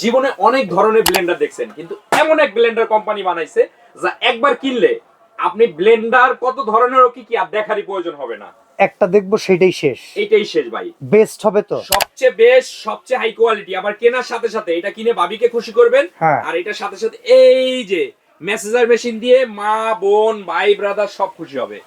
জীবনে অনেক ধরনের ব্লেন্ডার দেখছেন কিন্তু এমন এক ব্লেন্ডার কোম্পানি বানাইছে যা একবার কিনলে আপনি ব্লেন্ডার কত ধরনের কি কি আর দেখারই প্রয়োজন হবে না। একটা দেখব সেটাই শেষ। এটাই শেষ ভাই। বেস্ট হবে তো? সবচেয়ে বেস্ট সবচেয়ে হাই কোয়ালিটি আবার কেনার সাথে সাথে এটা কিনে ভাবিকে খুশি করবেন। হ্যাঁ। আর এটার সাথে সাথে এই যে মেসেজার মেশিন দিয়ে মা বোন ভাই ব্রাদার সব খুশি হবে।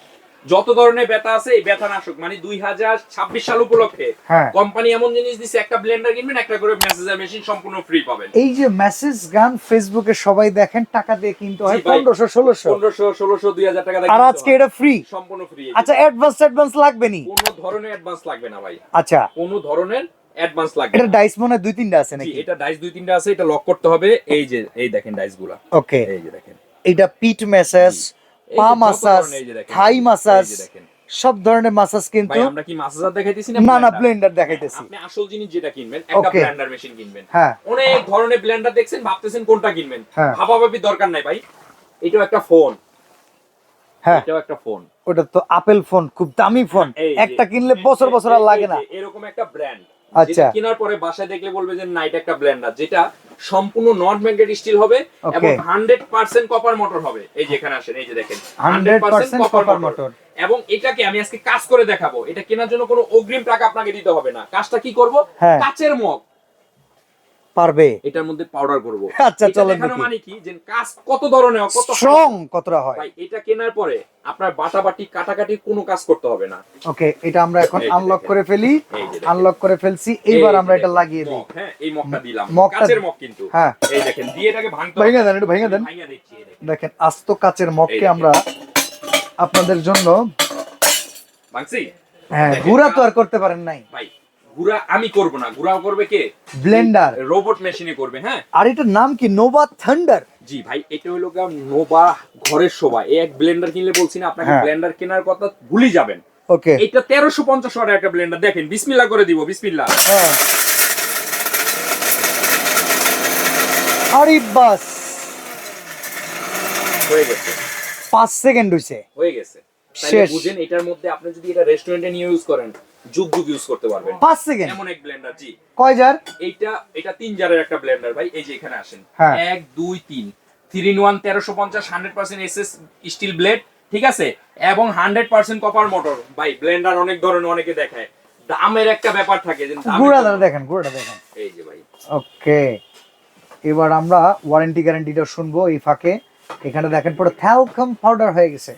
যত ধরনের ব্যথা আছে এই ব্যথা নাশক মানে দুই হাজার ছাব্বিশ সাল উপলক্ষে হ্যাঁ। কোম্পানি এমন জিনিস দিচ্ছে একটা ব্লেন্ডার কিনবেন একটা করে মেসেজার মেশিন সম্পূর্ণ ফ্রি পাবেন। এই যে মেসেজ গান ফেসবুকে সবাই দেখেন টাকা দিয়ে কিনতে হয়। পনেরোশো ষোলোশো। পনেরোশো ষোলোশো দুই হাজার টাকা আর আজকে এটা ফ্রি সম্পূর্ণ ফ্রি আচ্ছা অ্যাডভান্স অ্যাডভান্স লাগবে নি কোনো ধরনের অ্যাডভান্স লাগবে না ভাই। আচ্ছা। কোনো ধরনের অ্যাডভান্স লাগবে এটা ডাইস মনে দুই তিনটা আছে নাকি? এটা ডাইস দুই তিনটা আছে এটা লক করতে হবে। এই যে এই দেখেন ডাইসগুলা। ওকে এই যে দেখেন। এটা পিট ম্যাসাজ এই পা মাসাজ থাই মাসাজ সব ধরনের মাসাজ কিন্তু আমরা কি মাসাজার দেখাইতেছি না? না না ব্লেন্ডার দেখাইতেছি। আপনি আসল জিনিস যেটা কিনবেন একটা ব্লেন্ডার মেশিন কিনবেন। হ্যাঁ। অনেক ধরনের ব্লেন্ডার দেখছেন ভাবতেছেন কোনটা কিনবেন। হ্যাঁ। ভাবাভাবি দরকার নাই ভাই। এটাও একটা ফোন হ্যাঁ। এটাও একটা ফোন ওটা তো আপেল ফোন খুব দামি ফোন একটা কিনলে বছর বছর আর লাগে না। এরকম একটা ব্র্যান্ড আচ্ছা। কেনার পরে বাসায় দেখলে বলবে যে নাইট একটা ব্লেন্ডার যেটা সম্পূর্ণ নন ম্যাগনেট স্টিল হবে এবং হান্ড্রেড পার্সেন্ট কপার মোটর হবে। এই যে এখানে আসেন এই যে দেখেন 100% কপার motor। এবং এটাকে আমি আজকে কাজ করে দেখাবো। এটা কেনার জন্য কোনো অগ্রিম টাকা আপনাকে দিতে হবে না। কাজটা কি করব? হ্যাঁ। কাচের মগ। পারবে। এটার মধ্যে পাউডার করব। আচ্ছা, চলেন দেখি। মানে কি? যে কাজ কত ধরনের কত স্ট্রং কতটা হয়? ভাই এটা কেনার পরে আপনার বাটাবাটি কাটাকাটি কোনো কাজ করতে হবে না। ওকে এটা আমরা এখন আনলক করে ফেলি। আনলক করে ফেলছি। এইবার আমরা এটা লাগিয়ে দিই। হ্যাঁ এই মগটা দিলাম। কাচের মগ কিন্তু। হ্যাঁ। এই দেখেন দিয়ে এটাকে ভাঙতে ভেঙে দেন একটু ভেঙে দেন। দেখেন। আস্ত কাচের মগকে আমরা আপনাদের জন্য ভাঙছি? হ্যাঁ ঘুরা তো আর করতে পারেন নাই। ভাই গুড়া আমি করব না। গুড়া করবে কে? ব্লেন্ডার রোবট মেশিনে করবে হ্যাঁ? আর এটার নাম কি? নোভা থান্ডার জি ভাই এটা হলো নোবা ঘরের শোভা। এক ব্লেন্ডার কিনলে বলছি না আপনাকে হ্যাঁ। ব্লেন্ডার কেনার কথা ভুলি যাবেন। ওকে। এটা তেরোশো পঞ্চাশ ওয়াটের একটা ব্লেন্ডার দেখেন বিসমিল্লা করে দিব বিসমিল্লা আরে বাস। হয়ে গেছে। পাঁচ সেকেন্ড হইছে। হয়ে গেছে। শেষ। বুঝেন এটার মধ্যে আপনি যদি এটা রেস্টুরেন্টে নিয়ে ইউজ করেন যুগ যুগ ইউজ করতে পারবেন। পাঁচ সেকেন্ড এমন এক ব্লেন্ডার জি। কয় জার এইটা এটা তিন জারের একটা ব্লেন্ডার ভাই। এই যে এখানে আসেন। হ্যাঁ। এক দুই তিন। থ্রি ইন ওয়ান তেরোশো পঞ্চাশ hundred percent S S steel blade ঠিক আছে? এবং হান্ড্রেড পার্সেন্ট কপার মোটর ভাই ব্লেন্ডার অনেক ধরনের অনেকে দেখায়। দামের একটা ব্যাপার থাকে যে দামের গুড়াটা দেখেন গুড়াটা দেখেন। এই যে ভাই। ওকে। এবার আমরা ওয়ারেন্টি গ্যারান্টিটা শুনব এই ফাঁকে। এখানে দেখেন পুরো থ্যালকম পাউডার হয়ে গেছে।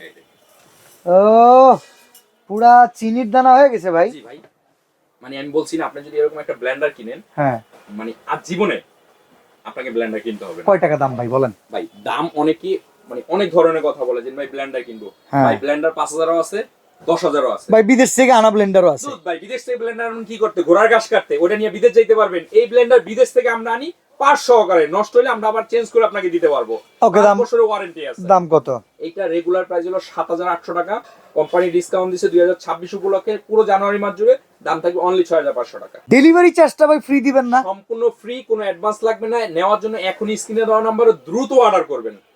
ও পুরা চিনির দানা হয়ে গেছে ভাই। ভাই। মানে আমি বলছি না আপনি যদি এরকম একটা ব্লেন্ডার কিনেন হ্যাঁ। মানে আজ জীবনে আপনাকে ব্লেন্ডার কিনতে হবে কয় টাকা দাম ভাই বলেন। ভাই দাম অনেকে মানে অনেক ধরনের কথা বলে যে ভাই ব্লেন্ডার কিনবো। হ্যাঁ। ভাই ব্লেন্ডার পাঁচ হাজারও আছে দশ হাজারও আছে। ভাই বিদেশ থেকে আনা ব্লেন্ডারও আছে। ভাই বিদেশ থেকে ব্লেন্ডার কি করতে? ঘোড়ার ঘাস কাটতে। ওটা নিয়ে বিদেশ যাইতে পারবেন। এই ব্লেন্ডার বিদেশ থেকে আমরা আনি পাঁচ সহকারে। নষ্ট হলে আমরা আবার চেঞ্জ করে আপনাকে দিতে পারব। ওকে দাম- বছরের ওয়ারেন্টি আছে। দাম কত? এটা রেগুলার প্রাইস হলো সাত হাজার আটশো টাকা। কোম্পানি ডিসকাউন্ট দিচ্ছে দুই হাজার ছাব্বিশ উপলক্ষে। পুরো জানুয়ারি মাস জুড়ে দাম থাকবে অনলি ছয় হাজার পাঁচশো টাকা। ডেলিভারি চার্জটা ভাই ফ্রি দিবেন না? সম্পূর্ণ ফ্রি কোনো অ্যাডভান্স লাগবে না। নেওয়ার জন্য এখনই স্ক্রিনে দেওয়া নাম্বারে দ্রুত অর্ডার করবেন।